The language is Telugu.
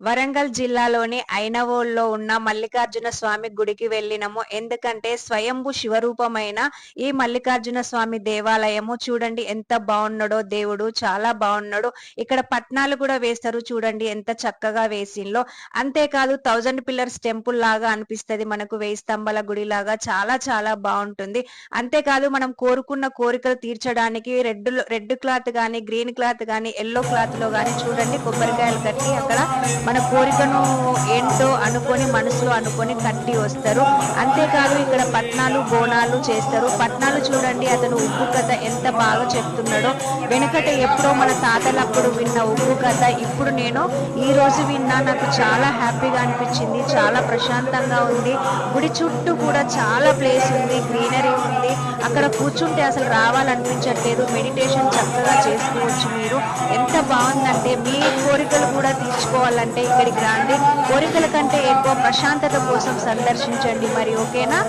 వరంగల్ జిల్లాలోని ఐనవోల్లో ఉన్న మల్లికార్జున స్వామి గుడికి వెళ్ళినము. ఎందుకంటే స్వయంభు శివరూపమైన ఈ మల్లికార్జున స్వామి దేవాలయము చూడండి ఎంత బాగున్నాడో. దేవుడు చాలా బాగున్నాడు. ఇక్కడ పట్నాలు కూడా వేస్తారు చూడండి ఎంత చక్కగా వేసిందో అంతేకాదు థౌజండ్ పిల్లర్స్ టెంపుల్ లాగా అనిపిస్తది మనకు. వేయి స్తంభాల గుడి లాగా చాలా చాలా బాగుంటుంది. అంతేకాదు మనం కోరుకున్న కోరికలు తీర్చడానికి రెడ్ రెడ్ క్లాత్ గానీ గ్రీన్ క్లాత్ గానీ ఎల్లో క్లాత్లో గానీ చూడండి కొబ్బరికాయలు కట్టి అక్కడ మన కోరికను ఏంటో అనుకొని మనసులో అనుకొని కట్టి వస్తారు. అంతేకాదు ఇక్కడ పట్నాలు బోనాలు చేస్తారు. పట్నాలు చూడండి అతను ఉప్పు కథ ఎంత బాగా చెప్తున్నాడో. వెనుకట ఎప్పుడో మన తాతలప్పుడు విన్న ఉప్పు కథ. ఇప్పుడు నేను ఈ రోజు విన్నా నాకు చాలా హ్యాపీగా అనిపించింది చాలా ప్రశాంతంగా ఉంది. గుడి చుట్టూ కూడా చాలా ప్లేస్ ఉంది గ్రీనరీ ఉంది. అక్కడ కూర్చుంటే అసలు రావాలనిపించట్లేదు. మెడిటేషన్ చక్కగా చేసుకోవచ్చు మీరు. ఎంత బాగుందంటే మీ కోరికలు కూడా తీర్చుకోవాలంటే ఇక్కడికి రండి. కోరికల కంటే ఎక్కువ ప్రశాంతత కోసం సందర్శించండి. మరి ఓకేనా?